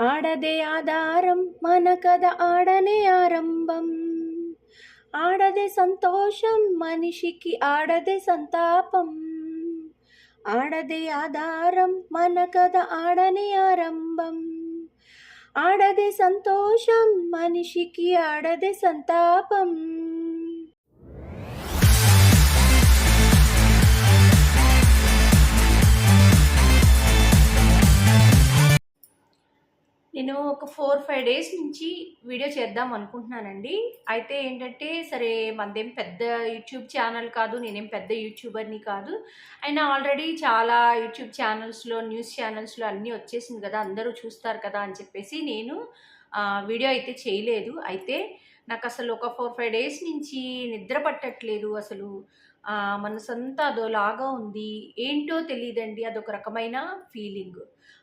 ఆడదే ఆధారం మన కథ ఆడనే ఆరంభం. ఆడదే సంతోషం మనిషికి ఆడదే సంతాపం. ఆడదే ఆధారం మన కథ ఆడనే ఆరంభం. ఆడదే సంతోషం మనిషికి ఆడదే సంతాపం. నేను ఒక ఫోర్ ఫైవ్ డేస్ నుంచి వీడియో చేద్దాం అనుకుంటున్నానండి. అయితే ఏంటంటే సరే మనదేం పెద్ద యూట్యూబ్ ఛానల్ కాదు నేనేం పెద్ద యూట్యూబర్ని కాదు. అయినా ఆల్రెడీ చాలా యూట్యూబ్ ఛానల్స్లో న్యూస్ ఛానల్స్లో అన్నీ వచ్చేసింది కదా అందరూ చూస్తారు కదా అని చెప్పేసి నేను వీడియో అయితే చేయలేదు. అయితే నాకు అసలు ఒక ఫోర్ ఫైవ్ డేస్ నుంచి నిద్ర పట్టట్లేదు అసలు. ఆ, మనసంతా అదోలాగా ఉంది. ఏంటో తెలియదండి అదొక రకమైన ఫీలింగ్.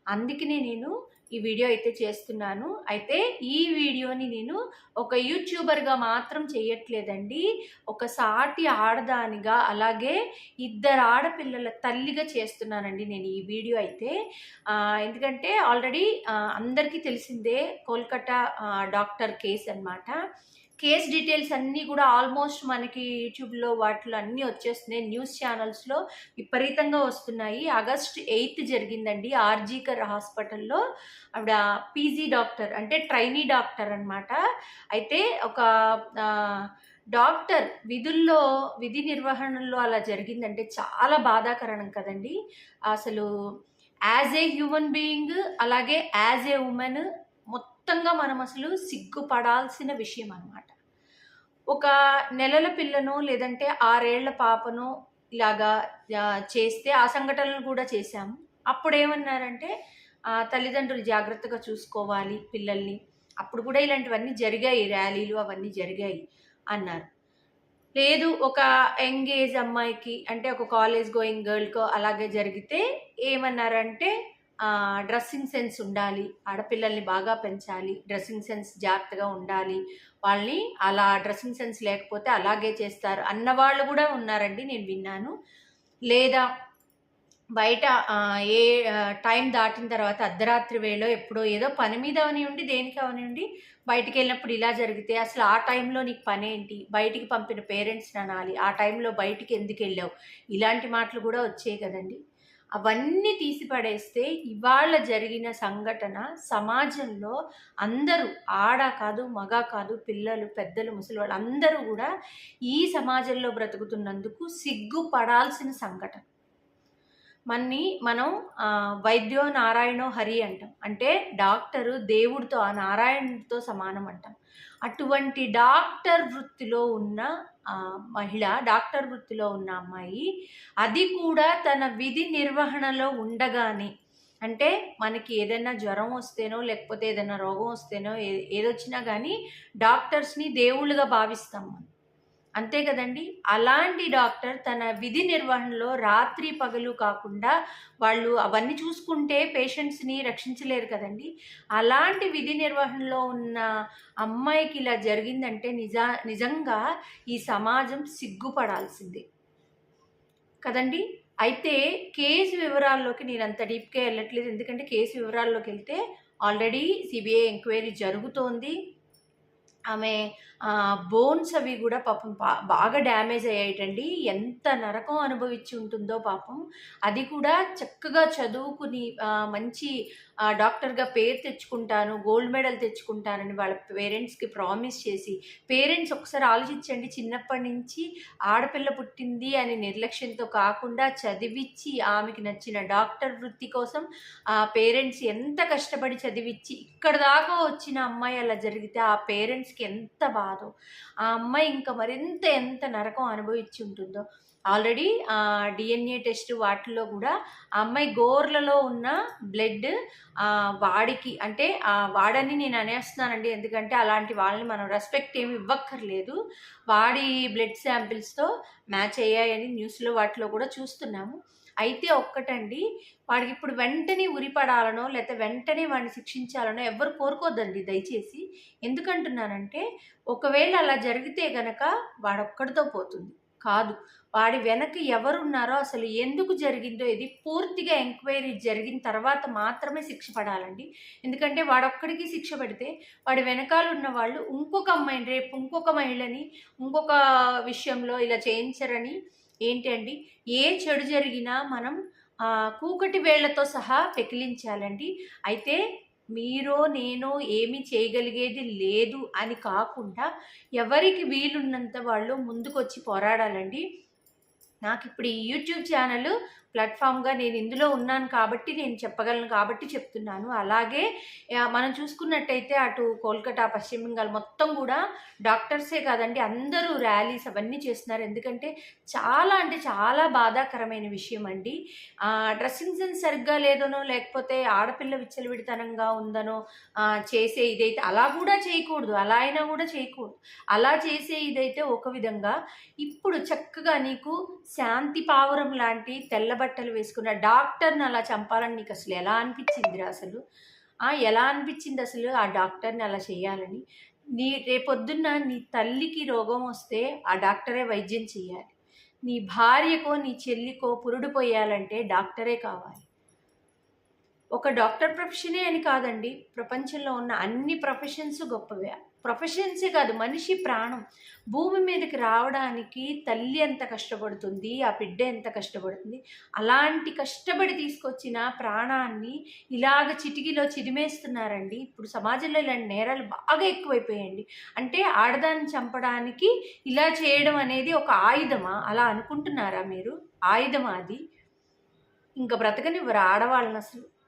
అందుకనే నేను ఈ వీడియో అయితే చేస్తున్నాను. అయితే ఈ వీడియోని నేను ఒక యూట్యూబర్గా మాత్రం చేయట్లేదండి. ఒక సాటి ఆడదానిగా అలాగే ఇద్దరు ఆడపిల్లల తల్లిగా చేస్తున్నానండి నేను ఈ వీడియో అయితే. ఎందుకంటే ఆల్రెడీ అందరికీ తెలిసిందే కోల్కతా డాక్టర్ కేస్ అన్నమాట. కేస్ డీటెయిల్స్ అన్నీ కూడా ఆల్మోస్ట్ మనకి యూట్యూబ్లో వాటిలో అన్నీ వచ్చేస్తున్నాయి. న్యూస్ ఛానల్స్లో విపరీతంగా వస్తున్నాయి. ఆగస్ట్ ఎయిత్ జరిగిందండి ఆర్జీకర్ హాస్పిటల్లో. ఆవిడ పీజీ డాక్టర్ అంటే ట్రైనీ డాక్టర్ అన్నమాట. అయితే ఒక డాక్టర్ విధుల్లో విధి నిర్వహణలో అలా జరిగిందంటే చాలా బాధాకరణం కదండి. అసలు యాజ్ ఏ హ్యూమన్ బీయింగ్ అలాగే యాజ్ ఏ ఉమెన్ మొత్తంగా మనం అసలు సిగ్గుపడాల్సిన విషయం అన్నమాట. ఒక నెలల పిల్లను లేదంటే ఆరేళ్ళ పాపను ఇలాగా చేస్తే ఆ సంఘటనలు కూడా చేశాము. అప్పుడు ఏమన్నారంటే తల్లిదండ్రులు జాగ్రత్తగా చూసుకోవాలి పిల్లల్ని. అప్పుడు కూడా ఇలాంటివన్నీ జరిగాయి ర్యాలీలు అవన్నీ జరిగాయి అన్నారు. లేదు ఒక యంగ్ ఏజ్ అమ్మాయికి అంటే ఒక కాలేజ్ గోయింగ్ గర్ల్కో అలాగే జరిగితే ఏమన్నారంటే డ్రెస్సింగ్ సెన్స్ ఉండాలి ఆడపిల్లల్ని బాగా పెంచాలి డ్రెస్సింగ్ సెన్స్ జాగ్రత్తగా ఉండాలి. వాళ్ళని అలా డ్రెస్సింగ్ సెన్స్ లేకపోతే అలాగే చేస్తారు అన్న వాళ్ళు కూడా ఉన్నారండి నేను విన్నాను. లేదా బయట ఏ టైం దాటిన తర్వాత అర్ధరాత్రి వేళ ఎప్పుడో ఏదో పని మీద అవనివ్వండి దేనికి అవనివ్వండి బయటికి వెళ్ళినప్పుడు ఇలా జరిగితే అసలు ఆ టైంలో నీకు పని ఏంటి? బయటికి పంపిన పేరెంట్స్ని అనాలి. ఆ టైంలో బయటికి ఎందుకు వెళ్ళావు? ఇలాంటి మాటలు కూడా వచ్చాయి కదండి. అవన్నీ తీసిపడేస్తే ఇవాళ జరిగిన సంఘటన సమాజంలో అందరూ ఆడ కాదు మగ కాదు పిల్లలు పెద్దలు ముసలి వాళ్ళు అందరూ కూడా ఈ సమాజంలో బ్రతుకుతున్నందుకు సిగ్గుపడాల్సిన సంఘటన. మన్ని మనం వైద్యో నారాయణో హరి అంటాం. అంటే డాక్టరు దేవుడితో ఆ నారాయణుడితో సమానం అంటాం. అటువంటి డాక్టర్ వృత్తిలో ఉన్న మహిళ డాక్టర్ వృత్తిలో ఉన్న అమ్మాయి అది కూడా తన విధి నిర్వహణలో ఉండగానే అంటే మనకి ఏదైనా జ్వరం వస్తేనో లేకపోతే ఏదైనా రోగం వస్తేనో ఏ ఏదొచ్చినా కానీ డాక్టర్స్ని దేవుళ్ళుగా భావిస్తాం మనం. అంతే కదండి. అలాంటి డాక్టర్ తన విధి నిర్వహణలో రాత్రి పగలు కాకుండా వాళ్ళు అవన్నీ చూసుకుంటే పేషెంట్స్ని రక్షించలేరు కదండి. అలాంటి విధి నిర్వహణలో ఉన్న అమ్మాయికి ఇలా జరిగిందంటే నిజా నిజంగా ఈ సమాజం సిగ్గుపడాల్సిందే. కదండి. అయితే కేసు వివరాల్లోకి నేను అంత డీప్గా వెళ్ళట్లేదు. ఎందుకంటే కేసు వివరాల్లోకి వెళ్తే ఆల్రెడీ సిబిఐ ఎంక్వైరీ జరుగుతోంది. ఆమె బోన్స్ అవి కూడా పాపం బాగా డ్యామేజ్ అయ్యాయిటండి. ఎంత నరకం అనుభవించి ఉంటుందో పాపం. అది కూడా చక్కగా చదువుకుని మంచి డాక్టర్గా పేరు తెచ్చుకుంటాను గోల్డ్ మెడల్ తెచ్చుకుంటానని వాళ్ళ పేరెంట్స్కి ప్రామిస్ చేసి పేరెంట్స్ ఒకసారి ఆలోచించండి చిన్నప్పటి నుంచి ఆడపిల్ల పుట్టింది అని నిర్లక్ష్యంతో కాకుండా చదివించి ఆమెకి నచ్చిన డాక్టర్ వృత్తి కోసం ఆ పేరెంట్స్ ఎంత కష్టపడి చదివించి ఇక్కడ దాకా వచ్చిన అమ్మాయి అలా జరిగితే ఆ పేరెంట్స్కి ఎంత బాగా ఆ అమ్మాయి ఇంకా మరింత ఎంత నరకం అనుభవించి ఉంటుందో ఆల్రెడీ డిఎన్ఏ టెస్ట్ వాటిల్లో కూడా ఆ అమ్మాయి గోర్లలో ఉన్న బ్లడ్ వాడికి అంటే ఆ వాడని నేను అనేస్తున్నానండి. ఎందుకంటే అలాంటి వాళ్ళని మనం రెస్పెక్ట్ ఏమి ఇవ్వక్కర్లేదు. వాడి బ్లడ్ శాంపిల్స్తో మ్యాచ్ అయ్యాయని న్యూస్లో వాటిలో కూడా చూస్తున్నాము. అయితే ఒక్కటండి వాడికి ఇప్పుడు వెంటనే ఉరిపడాలనో లేకపోతే వెంటనే వాడిని శిక్షించాలనో ఎవ్వరు కోరుకోద్దండి దయచేసి. ఎందుకంటున్నానంటే ఒకవేళ అలా జరిగితే గనక వాడొక్కడితో పోతుంది. కాదు వాడి వెనక ఎవరున్నారో అసలు ఎందుకు జరిగిందో ఇది పూర్తిగా ఎంక్వైరీ జరిగిన తర్వాత మాత్రమే శిక్ష పడాలండి. ఎందుకంటే వాడొక్కడికి శిక్ష పడితే వాడి వెనకాల ఉన్న వాళ్ళు ఇంకొక అమ్మాయిని రేపు ఇంకొక మహిళని ఇంకొక విషయంలో ఇలా చేయించరని ఏంటండి ఏ చెడు జరిగినా మనం కూకటి వేళ్ళతో సహా పెకిలించాలండి అయితే మీరో నేనో ఏమి చేయగలిగేది లేదు అని కాకుండా ఎవరికి వీలున్నంత వాళ్ళు ముందుకొచ్చి పోరాడాలండి. నాకు ఇప్పుడు ఈ యూట్యూబ్ ఛానల్ ప్లాట్ఫామ్గా నేను ఇందులో ఉన్నాను కాబట్టి నేను చెప్పగలను కాబట్టి చెప్తున్నాను. అలాగే మనం చూసుకున్నట్టయితే అటు కోల్కతా పశ్చిమ బెంగాల్ మొత్తం కూడా డాక్టర్సే కాదండి అందరూ ర్యాలీస్ అవన్నీ చేస్తున్నారు. ఎందుకంటే చాలా అంటే చాలా బాధాకరమైన విషయం అండి. డ్రెస్సింగ్ సెన్స్ సరిగ్గా లేదనో లేకపోతే ఆడపిల్ల విచ్చలవిడితనంగా ఉందనో చేసే ఇదైతే అలా కూడా చేయకూడదు అలా అయినా కూడా చేయకూడదు. అలా చేసే ఇదైతే ఒక విధంగా ఇప్పుడు చక్కగా నీకు శాంతి పావురం లాంటి తెల్ల బట్టలు వేసుకున్న డాక్టర్ని అలా చంపాలని నీకు అసలు ఎలా అనిపించిందిరా అసలు? ఎలా అనిపించింది అసలు ఆ డాక్టర్ని అలా చేయాలని? నీ రేపొద్దున్న నీ తల్లికి రోగం వస్తే ఆ డాక్టరే వైద్యం చేయాలి. నీ భార్యకో నీ చెల్లికో పురుడు పోయాలంటే డాక్టరే కావాలి. ఒక డాక్టర్ ప్రొఫెషనే అని కాదండి. ప్రపంచంలో ఉన్న అన్ని ప్రొఫెషన్స్ గొప్పవే. ప్రొఫెషన్సే కాదు మనిషి ప్రాణం. భూమి మీదకి రావడానికి తల్లి ఎంత కష్టపడుతుంది ఆ బిడ్డ ఎంత కష్టపడుతుంది అలాంటి కష్టపడి తీసుకొచ్చిన ప్రాణాన్ని ఇలాగ చిటికీలో చిరిమేస్తున్నారండి ఇప్పుడు సమాజంలో ఇలాంటి నేరాలు బాగా ఎక్కువైపోయాయండి. అంటే ఆడదాన్ని చంపడానికి ఇలా చేయడం అనేది ఒక ఆయుధమా? అలా అనుకుంటున్నారా మీరు? ఆయుధమా అది? ఇంకా బ్రతకనివ్వరు ఆడవాళ్ళని అసలు.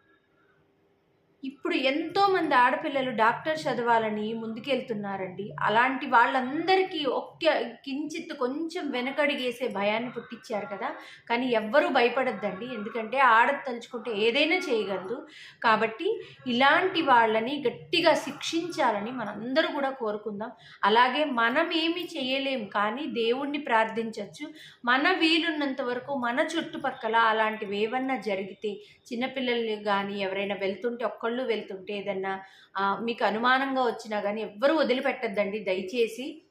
ఇప్పుడు ఎంతోమంది ఆడపిల్లలు డాక్టర్ చదవాలని ముందుకెళ్తున్నారండి. అలాంటి వాళ్ళందరికీ ఒక్క కించిత్ కొంచెం వెనకడిగేసే భయాన్ని పుట్టించారు కదా. కానీ ఎవ్వరూ భయపడద్దండి. ఎందుకంటే ఆడ తలుచుకుంటే ఏదైనా చేయగలదు. కాబట్టి ఇలాంటి వాళ్ళని గట్టిగా శిక్షించాలని మనందరూ కూడా కోరుకుందాం. అలాగే మనం ఏమి చేయలేం కానీ దేవుణ్ణి ప్రార్థించవచ్చు మన వీలున్నంత వరకు మన చుట్టుపక్కల అలాంటివి ఏమన్నా జరిగితే చిన్నపిల్లల్ని కానీ ఎవరైనా వెళ్తుంటే ఒక్కళ్ళు వెళ్తుంటే ఏదన్నా మీకు అనుమానంగా వచ్చినా కానీ ఎవ్వరూ వదిలిపెట్టద్దండి. దయచేసి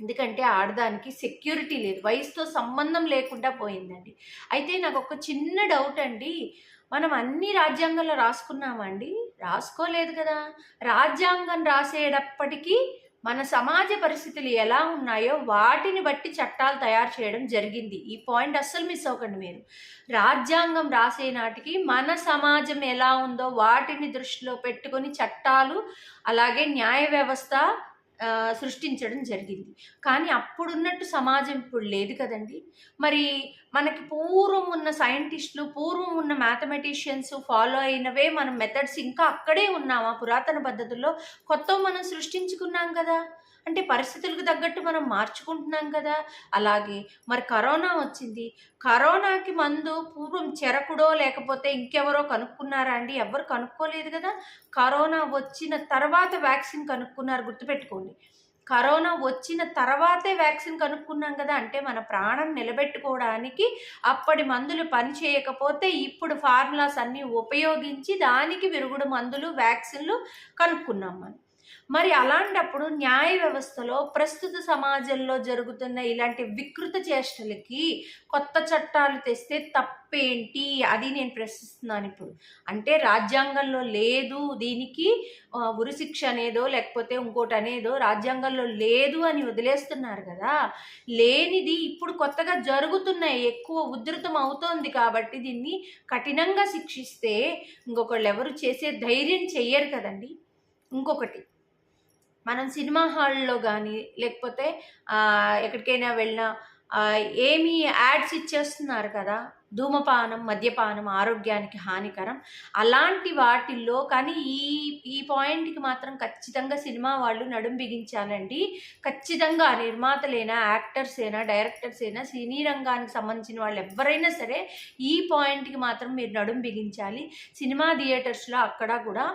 ఎందుకంటే ఆడదానికి సెక్యూరిటీ లేదు. వయసుతో సంబంధం లేకుండా పోయిందండి. అయితే నాకు ఒక చిన్న డౌట్ అండి. మనం అన్ని రాజ్యాంగంలో రాసుకున్నామండి రాసుకోలేదు కదా. రాజ్యాంగం రాసేటప్పటికీ మన సమాజ పరిస్థితులు ఎలా ఉన్నాయో వాటిని బట్టి చట్టాలు తయారు చేయడం జరిగింది. ఈ పాయింట్ అస్సలు మిస్ అవ్వకండి మీరు. రాజ్యాంగం రాసే నాటికి మన సమాజం ఎలా ఉందో వాటిని దృష్టిలో పెట్టుకొని చట్టాలు అలాగే న్యాయ వ్యవస్థ సృష్టించడం జరిగింది. కానీ అప్పుడున్నట్టు సమాజం ఇప్పుడు లేదు కదండి. మరి మనకి పూర్వం ఉన్న సైంటిస్టులు పూర్వం ఉన్న మ్యాథమెటిషియన్స్ ఫాలో అయినవే మన మెథడ్స్ ఇంకా అక్కడే ఉన్నామా పురాతన పద్ధతుల్లో కొత్త మనం సృష్టించుకున్నాం కదా. అంటే పరిస్థితులకు తగ్గట్టు మనం మార్చుకుంటున్నాం కదా. అలాగే మరి కరోనా వచ్చింది. కరోనాకి మందు పూర్వం చెరకుడో లేకపోతే ఇంకెవరో కనుక్కున్నారా అండి? ఎవరు కనుక్కోలేదు కదా. కరోనా వచ్చిన తర్వాత వ్యాక్సిన్ కనుక్కున్నారు. గుర్తుపెట్టుకోండి. కరోనా వచ్చిన తర్వాతే వ్యాక్సిన్ కనుక్కున్నాం కదా. అంటే మన ప్రాణం నిలబెట్టుకోవడానికి అప్పటి మందులు పని చేయకపోతే ఇప్పుడు ఫార్ములాస్ అన్నీ ఉపయోగించి దానికి విరుగుడు మందులు వ్యాక్సిన్లు కనుక్కున్నాం మనం. మరి అలాంటప్పుడు న్యాయ వ్యవస్థలో ప్రస్తుత సమాజంలో జరుగుతున్న ఇలాంటి వికృత చేష్టలకి కొత్త చట్టాలు తెస్తే తప్పేంటి? అది నేను ప్రశ్నిస్తున్నాను ఇప్పుడు. అంటే రాజ్యాంగంలో లేదు దీనికి ఉరిశిక్ష అనేదో లేకపోతే ఇంకోటి అనేదో రాజ్యాంగంలో లేదు అని వదిలేస్తున్నారు కదా. లేనిది ఇప్పుడు కొత్తగా జరుగుతున్నాయి ఎక్కువ ఉధృతం అవుతోంది కాబట్టి దీన్ని కఠినంగా శిక్షిస్తే ఇంకొకళ్ళు ఎవరు చేసే ధైర్యం చెయ్యరు కదండి. ఇంకొకటి మనం సినిమా హాల్లో కానీ లేకపోతే ఎక్కడికైనా వెళ్ళినా ఏమి యాడ్స్ ఇచ్చేస్తున్నారు కదా? ధూమపానం మద్యపానం ఆరోగ్యానికి హానికరం. అలాంటి వాటిల్లో కానీ ఈ ఈ పాయింట్కి మాత్రం ఖచ్చితంగా సినిమా వాళ్ళు నడుం బిగించాలండి. ఖచ్చితంగా నిర్మాతలైనా యాక్టర్స్ అయినా డైరెక్టర్స్ అయినా సినీ రంగానికి సంబంధించిన వాళ్ళు ఎవరైనా సరే ఈ పాయింట్కి మాత్రం మీరు నడుం బిగించాలి. సినిమా థియేటర్స్లో అక్కడ కూడా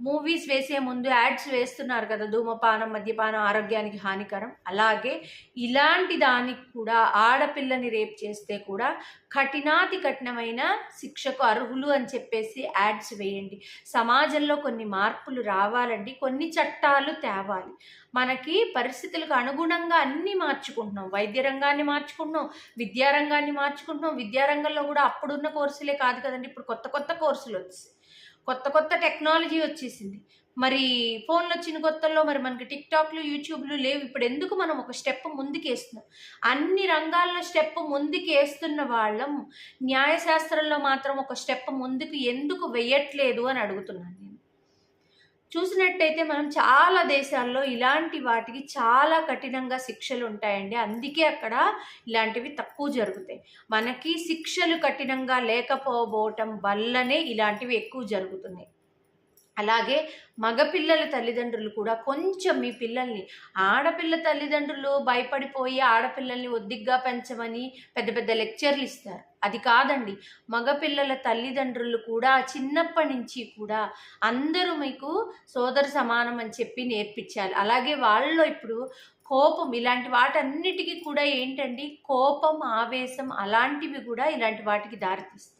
మూవీస్ వేసే ముందు యాడ్స్ వేస్తున్నారు కదా ధూమపానం మద్యపానం ఆరోగ్యానికి హానికరం. అలాగే ఇలాంటి దానికి కూడా ఆడపిల్లని రేప్ చేస్తే కూడా కఠినాతి కఠినమైన శిక్షకు అర్హులు అని చెప్పేసి యాడ్స్ వేయండి. సమాజంలో కొన్ని మార్పులు రావాలండి. కొన్ని చట్టాలు తేవాలి. మనకి పరిస్థితులకు అనుగుణంగా అన్నీ మార్చుకుంటున్నాం. వైద్య రంగాన్ని మార్చుకుంటున్నాం విద్యారంగాన్ని మార్చుకుంటున్నాం. విద్యారంగంలో కూడా అప్పుడున్న కోర్సులే కాదు కదండి. ఇప్పుడు కొత్త కొత్త కోర్సులు వచ్చాయి. కొత్త కొత్త టెక్నాలజీ వచ్చేసింది. మరి ఫోన్లు వచ్చిన కొత్తల్లో మరి మనకి టిక్ టాక్లు యూట్యూబ్లు లేవు. ఇప్పుడు ఎందుకు మనం ఒక స్టెప్ ముందుకు వేస్తున్నాం అన్ని రంగాల్లో స్టెప్ ముందుకు వేస్తున్న వాళ్ళం న్యాయశాస్త్రంలో మాత్రం ఒక స్టెప్ ముందుకు ఎందుకు వెయ్యట్లేదు అని అడుగుతున్నాను చూసినట్టయితే మనం చాలా దేశాల్లో ఇలాంటి వాటికి చాలా కఠినంగా శిక్షలు ఉంటాయండి. అందుకే అక్కడ ఇలాంటివి తక్కువ జరుగుతాయి. మనకి శిక్షలు కఠినంగా లేకపోవటం వల్లనే ఇలాంటివి ఎక్కువ జరుగుతున్నాయి. అలాగే మగపిల్లల తల్లిదండ్రులు కూడా కొంచెం మీ పిల్లల్ని ఆడపిల్ల తల్లిదండ్రులు భయపడిపోయి ఆడపిల్లల్ని ఒద్దిగ్గా పెంచమని పెద్ద పెద్ద లెక్చర్లు ఇస్తారు. అది కాదండి. మగపిల్లల తల్లిదండ్రులు కూడా చిన్నప్పటి నుంచి కూడా అందరూ మీకు సోదర సమానం అని చెప్పి నేర్పించాలి. అలాగే వాళ్ళలో ఇప్పుడు కోపం ఇలాంటి వాటన్నిటికీ కూడా ఏంటండి? కోపం ఆవేశం అలాంటివి కూడా ఇలాంటి వాటికి దారితీస్తాయి.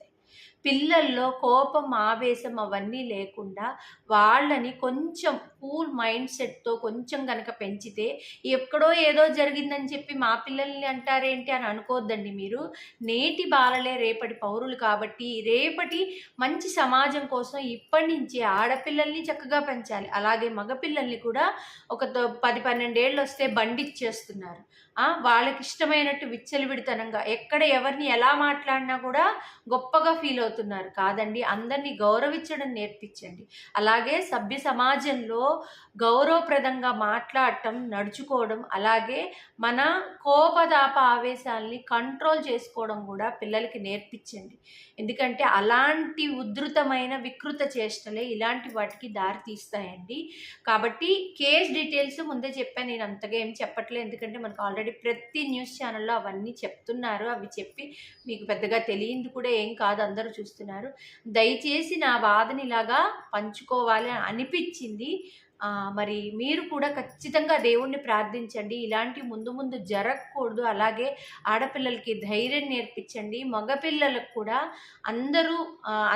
పిల్లల్లో కోపం ఆవేశం అవన్నీ లేకుండా వాళ్ళని కొంచెం కూల్ మైండ్ సెట్తో కొంచెం కనుక పెంచితే ఎక్కడో ఏదో జరిగిందని చెప్పి మా పిల్లల్ని అంటారేంటి అని అనుకోవద్దండి మీరు. నేటి బాలలే రేపటి పౌరులు కాబట్టి రేపటి మంచి సమాజం కోసం ఇప్పటి నుంచి ఆడపిల్లల్ని చక్కగా పెంచాలి. అలాగే మగపిల్లల్ని కూడా ఒక పది పన్నెండేళ్ళు వస్తే బండిచ్చేస్తున్నారు వాళ్ళకి ఇష్టమైనట్టు విచ్చలవిడితనంగా ఎక్కడ ఎవరిని ఎలా మాట్లాడినా కూడా గొప్పగా ఫీల్ అవుతున్నారు. కాదండి అందరినీ గౌరవించడం నేర్పించండి. అలాగే సభ్య సమాజంలో గౌరవప్రదంగా మాట్లాడటం నడుచుకోవడం అలాగే మన కోపదాప ఆవేశాల్ని కంట్రోల్ చేసుకోవడం కూడా పిల్లలకి నేర్పించండి. ఎందుకంటే అలాంటి ఉధృతమైన వికృత చేష్టలే ఇలాంటి వాటికి దారి తీస్తాయండి. కాబట్టి కేస్ డీటెయిల్స్ ముందే చెప్పాను నేను అంతగా ఏం చెప్పట్లేదు. ఎందుకంటే మనకు ఆల్రెడీ ప్రతి న్యూస్ ఛానల్లో అవన్నీ చెప్తున్నారు. అవి చెప్పి మీకు పెద్దగా తెలియంది కూడా ఏం కాదు అందరూ చూస్తున్నారు. దయచేసి నా బాధని ఇలాగా పంచుకోవాలి అని అనిపించింది. మరి మీరు కూడా ఖచ్చితంగా దేవుణ్ణి ప్రార్థించండి. ఇలాంటి ముందు ముందు జరగకూడదు. అలాగే ఆడపిల్లలకి ధైర్యం నేర్పించండి. మగపిల్లలకు కూడా అందరూ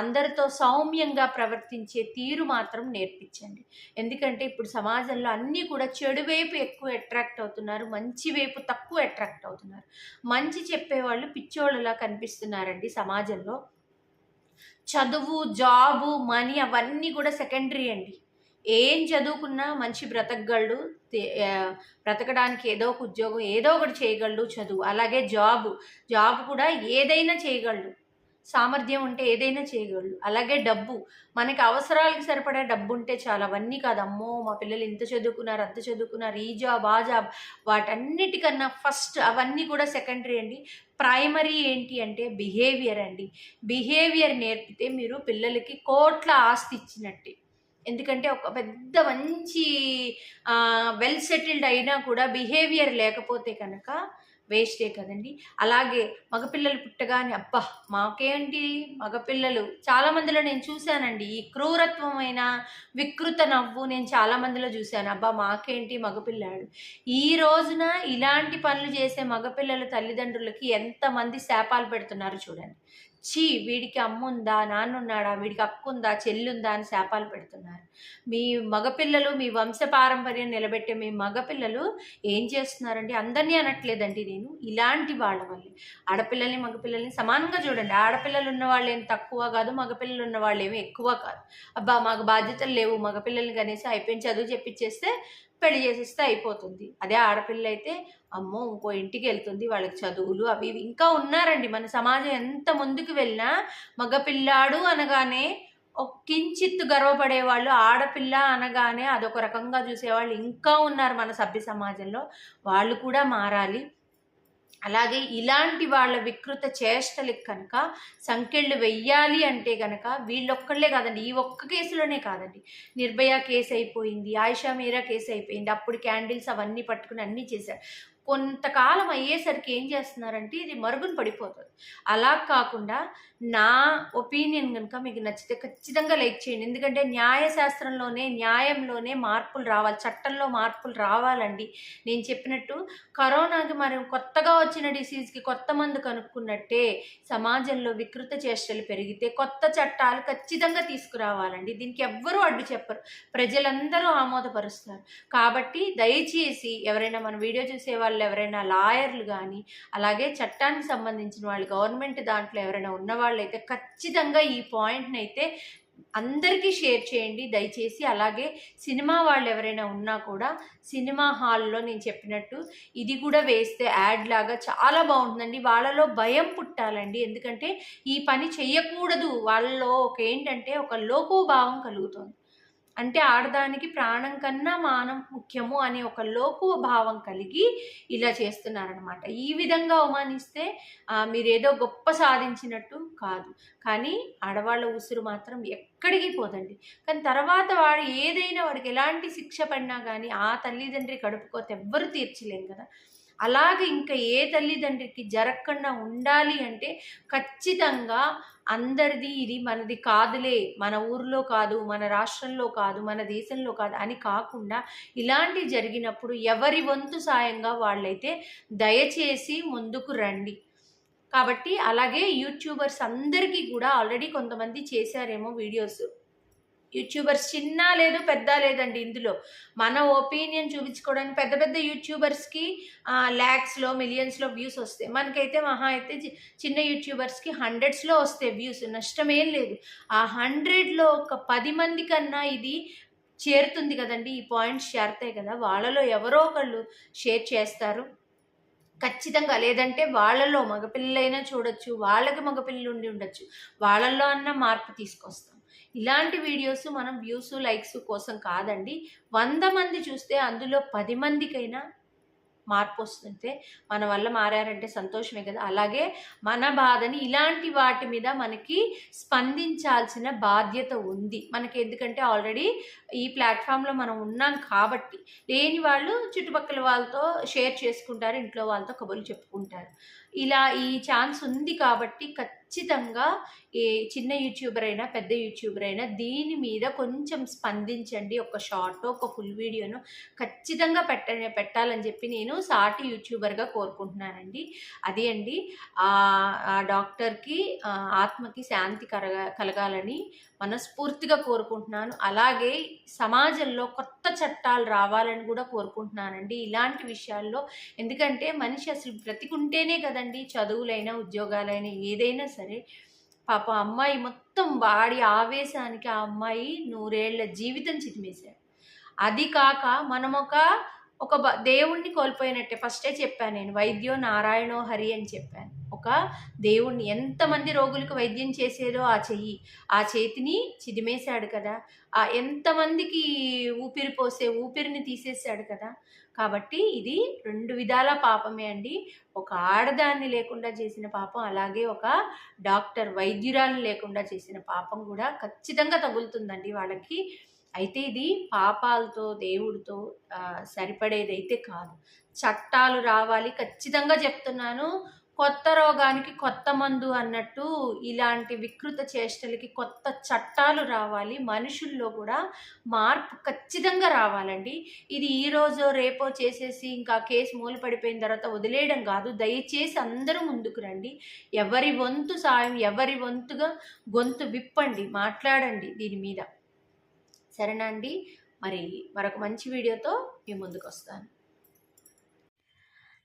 అందరితో సౌమ్యంగా ప్రవర్తించే తీరు మాత్రం నేర్పించండి. ఎందుకంటే ఇప్పుడు సమాజంలో అన్నీ కూడా చెడు వైపు ఎక్కువ అట్రాక్ట్ అవుతున్నారు. మంచి వైపు తక్కువ అట్రాక్ట్ అవుతున్నారు. మంచి చెప్పేవాళ్ళు పిచ్చోళ్ళలా కనిపిస్తున్నారండి సమాజంలో. చదువు జాబు మనీ అవన్నీ కూడా సెకండరీ అండి. ఏం చదువుకున్నా మంచి బ్రతకగలడు బ్రతకడానికి ఏదో ఒక ఉద్యోగం ఏదో ఒకటి చేయగలడు చదువు. అలాగే జాబ్ జాబ్ కూడా ఏదైనా చేయగలడు. సామర్థ్యం ఉంటే ఏదైనా చేయగలడు. అలాగే డబ్బు మనకి అవసరాలకు సరిపడే డబ్బు ఉంటే చాలా. అవన్నీ కాదు. అమ్మో మా పిల్లలు ఇంత చదువుకున్నారు అంత చదువుకున్నారు ఈ జాబ్ ఆ జాబ్. వాటన్నిటికన్నా ఫస్ట్ అవన్నీ కూడా సెకండరీ అండి. ప్రైమరీ ఏంటి అంటే బిహేవియర్ అండి. బిహేవియర్ నేర్పితే మీరు పిల్లలకి కోట్ల ఆస్తి ఇచ్చినట్టే. ఎందుకంటే ఒక పెద్ద మంచి వెల్ సెటిల్డ్ అయినా కూడా బిహేవియర్ లేకపోతే కనుక వేస్టే కదండి. అలాగే మగపిల్లలు పుట్టగానే అబ్బా మాకేంటి మగపిల్లలు? చాలామందిలో నేను చూశానండి. ఈ క్రూరత్వమైన వికృత నవ్వు నేను చాలామందిలో చూశాను. అబ్బా మాకేంటి మగపిల్లాడు? ఈ రోజున ఇలాంటి పనులు చేసే మగపిల్లల తల్లిదండ్రులకి ఎంతమంది శాపాలు పెడుతున్నారు చూడండి. చీ వీడికి అమ్ముందా నాన్నున్నాడా వీడికి అక్కుందా చెల్లుందా అని శాపాలు పెడుతున్నారు. మీ మగపిల్లలు మీ వంశ పారంపర్యం నిలబెట్టే మీ మగపిల్లలు ఏం చేస్తున్నారండి? అందరినీ అనట్లేదండి నేను. ఇలాంటి వాళ్ళ వల్లే. ఆడపిల్లల్ని మగపిల్లల్ని సమానంగా చూడండి. ఆడపిల్లలు ఉన్న వాళ్ళు ఏం తక్కువ కాదు మగపిల్లలు ఉన్న వాళ్ళు ఏమి ఎక్కువ కాదు. అబ్బా మాకు బాధ్యతలు లేవు. మగపిల్లల్ని కనీసం అయిపోయిన చదువు చెప్పించేస్తే పెళ్ళి చేసేస్తే అయిపోతుంది. అదే ఆడపిల్ల అయితే అమ్మో ఇంకో ఇంటికి వెళ్తుంది వాళ్ళకి చదువులు అవి ఇవి. ఇంకా ఉన్నారండి. మన సమాజం ఎంత ముందుకు వెళ్ళినా మగపిల్లాడు అనగానే ఒక కించిత్ గర్వపడేవాళ్ళు. ఆడపిల్ల అనగానే అదొక రకంగా చూసేవాళ్ళు. ఇంకా ఉన్నారు మన సభ్య సమాజంలో. వాళ్ళు కూడా మారాలి. అలాగే ఇలాంటి వాళ్ళ వికృత చేష్టలకు కనుక సంఖ్యలు వెయ్యాలి అంటే కనుక వీళ్ళొక్కళ్ళే కాదండి ఈ ఒక్క కేసులోనే కాదండి. నిర్భయ కేసు అయిపోయింది ఆయిషా మీరా కేసు అయిపోయింది అప్పుడు క్యాండిల్స్ అవన్నీ పట్టుకుని అన్నీ చేశారు. కొంతకాలం అయ్యేసరికి ఏం చేస్తున్నారంటే ఇది మరుగున పడిపోతుంది. అలా కాకుండా నా ఒపీనియన్ కనుక మీకు నచ్చితే ఖచ్చితంగా లైక్ చేయండి. ఎందుకంటే న్యాయశాస్త్రంలోనే న్యాయంలోనే మార్పులు రావాలి చట్టంలో మార్పులు రావాలండి. నేను చెప్పినట్టు కరోనాకి మరి కొత్తగా వచ్చిన డిసీజ్కి కొత్త మందు కనుక్కున్నట్టే సమాజంలో వికృత చేష్టలు పెరిగితే కొత్త చట్టాలు ఖచ్చితంగా తీసుకురావాలండి. దీనికి ఎవ్వరూ అడ్డు చెప్పరు. ప్రజలందరూ ఆమోదపరుస్తారు. కాబట్టి దయచేసి ఎవరైనా మన వీడియో చూసే వాళ్ళు ఎవరైనా లాయర్లు కానీ అలాగే చట్టానికి సంబంధించిన వాళ్ళు గవర్నమెంట్ దాంట్లో ఎవరైనా ఉన్నవాళ్ళు అయితే ఖచ్చితంగా ఈ పాయింట్ని అయితే అందరికీ షేర్ చేయండి. దయచేసి అలాగే సినిమా వాళ్ళు ఎవరైనా ఉన్నా కూడా సినిమా హాల్లో నేను చెప్పినట్టు ఇది కూడా వేస్తే యాడ్ లాగా చాలా బాగుంటుందండి. వాళ్ళలో భయం పుట్టాలండి. ఎందుకంటే ఈ పని చేయకూడదు వాళ్ళలో ఒక ఏంటంటే ఒక లోకోభావం కలుగుతుంది. అంటే ఆడదానికి ప్రాణం కన్నా మానం ముఖ్యము అనే ఒక లోకువ భావం కలిగి ఇలా చేస్తున్నారనమాట ఈ విధంగా అవమానిస్తే మీరేదో గొప్ప సాధించినట్టు కాదు. కానీ ఆడవాళ్ళ ఉసురు మాత్రం ఎక్కడికి పోదండి. కానీ తర్వాత వాడు ఏదైనా వాడికి ఎలాంటి శిక్ష పడినా కానీ ఆ తల్లిదండ్రి కడుపుకోతే ఎవ్వరు తీర్చలేం కదా. అలాగే ఇంకా ఏ తల్లిదండ్రికి జరగకుండా ఉండాలి అంటే ఖచ్చితంగా అందరిది ఇది మనది కాదులే మన ఊర్లో కాదు మన రాష్ట్రంలో కాదు మన దేశంలో కాదు అని కాకుండా ఇలాంటి జరిగినప్పుడు ఎవరి వంతు సాయంగా వాళ్ళైతే దయచేసి ముందుకు రండి. కాబట్టి అలాగే యూట్యూబర్స్ అందరికీ కూడా ఆల్రెడీ కొంతమంది చేశారేమో వీడియోస్. యూట్యూబర్స్ చిన్న లేదు పెద్ద లేదండి ఇందులో. మన ఒపీనియన్ చూపించుకోవడానికి పెద్ద పెద్ద యూట్యూబర్స్కి ల్యాక్స్లో మిలియన్స్లో వ్యూస్ వస్తాయి. మనకైతే మహా అయితే చిన్న యూట్యూబర్స్కి హండ్రెడ్స్లో వస్తాయి వ్యూస్. నష్టం ఏం లేదు. ఆ హండ్రెడ్లో ఒక పది మంది కన్నా ఇది చేరుతుంది కదండి. ఈ పాయింట్స్ చేరుతాయి కదా. వాళ్ళలో ఎవరో ఒకళ్ళు షేర్ చేస్తారు. ఖచ్చితంగా లేదంటే వాళ్ళలో మగపిల్లలైనా చూడొచ్చు వాళ్ళకి మగపిల్లలు ఉండి ఉండొచ్చు. వాళ్ళల్లో అన్న మార్పు తీసుకొస్తాం. ఇలాంటి వీడియోస్ మనం వ్యూస్ లైక్స్ కోసం కాదండి. వంద మంది చూస్తే అందులో పది మందికైనా మార్పు వస్తుంటే మన వల్ల మారారంటే సంతోషమే కదా. అలాగే మన బాధని ఇలాంటి వాటి మీద మనకి స్పందించాల్సిన బాధ్యత ఉంది. మనకి ఎందుకంటే ఆల్రెడీ ఈ ప్లాట్ఫామ్లో మనం ఉన్నాం కాబట్టి లేని వాళ్ళు చుట్టుపక్కల వాళ్ళతో షేర్ చేసుకుంటారు ఇంట్లో వాళ్ళతో కబుర్లు చెప్పుకుంటారు. ఇలా ఈ ఛాన్స్ ఉంది కాబట్టి ఖచ్చితంగా ఏ చిన్న యూట్యూబర్ అయినా పెద్ద యూట్యూబర్ అయినా దీని మీద కొంచెం స్పందించండి. ఒక షార్ట్ ఒక ఫుల్ వీడియోను ఖచ్చితంగా పెట్ట పెట్టాలని చెప్పి నేను సాటి యూట్యూబర్గా కోరుకుంటున్నానండి. అది అండి ఆ డాక్టర్కి ఆత్మకి శాంతి కలగా కలగాలని మనస్ఫూర్తిగా కోరుకుంటున్నాను. అలాగే సమాజంలో కొత్త చట్టాలు రావాలని కూడా కోరుకుంటున్నానండి. ఇలాంటి విషయాల్లో ఎందుకంటే మనిషి అసలు బ్రతికుంటేనే కదండి చదువులైనా ఉద్యోగాలైనా ఏదైనా సరే పాప అమ్మాయి మొత్తం వాడి ఆవేశానికి ఆ అమ్మాయి నూరేళ్ళ జీవితం చితిమేశాడు అది కాక మనం ఒక ఒక దేవుణ్ణి కోల్పోయినట్టే. ఫస్టే చెప్పాను నేను వైద్యో నారాయణో హరి అని చెప్పాను. ఒక దేవుణ్ణి ఎంతమంది రోగులకు వైద్యం చేసేదో ఆ చెయ్యి ఆ చేతిని చిదిమేశాడు కదా. ఆ ఎంతమందికి ఊపిరి పోసే ఊపిరిని తీసేశాడు కదా. కాబట్టి ఇది రెండు విధాల పాపమే అండి. ఒక ఆడదాన్ని లేకుండా చేసిన పాపం అలాగే ఒక డాక్టర్ వైద్యురాలు లేకుండా చేసిన పాపం కూడా ఖచ్చితంగా తగులుతుందండి వాళ్ళకి. అయితే ఇది పాపాలతో దేవుడితో సరిపడేదైతే కాదు. చట్టాలు రావాలి ఖచ్చితంగా చెప్తున్నాను. కొత్త రోగానికి కొత్త మందు అన్నట్టు ఇలాంటి వికృత చేష్టలకి కొత్త చట్టాలు రావాలి. మనుషుల్లో కూడా మార్పు ఖచ్చితంగా రావాలండి. ఇది ఈరోజు రేపో చేసేసి ఇంకా కేసు మూల పడిపోయిన తర్వాత వదిలేయడం కాదు. దయచేసి అందరూ ముందుకు రండి. ఎవరి వంతు సాయం ఎవరి వంతుగా గొంతు విప్పండి మాట్లాడండి దీని మీద. సరేనా అండి? మరి మరొక మంచి వీడియోతో మీ ముందుకు వస్తాను.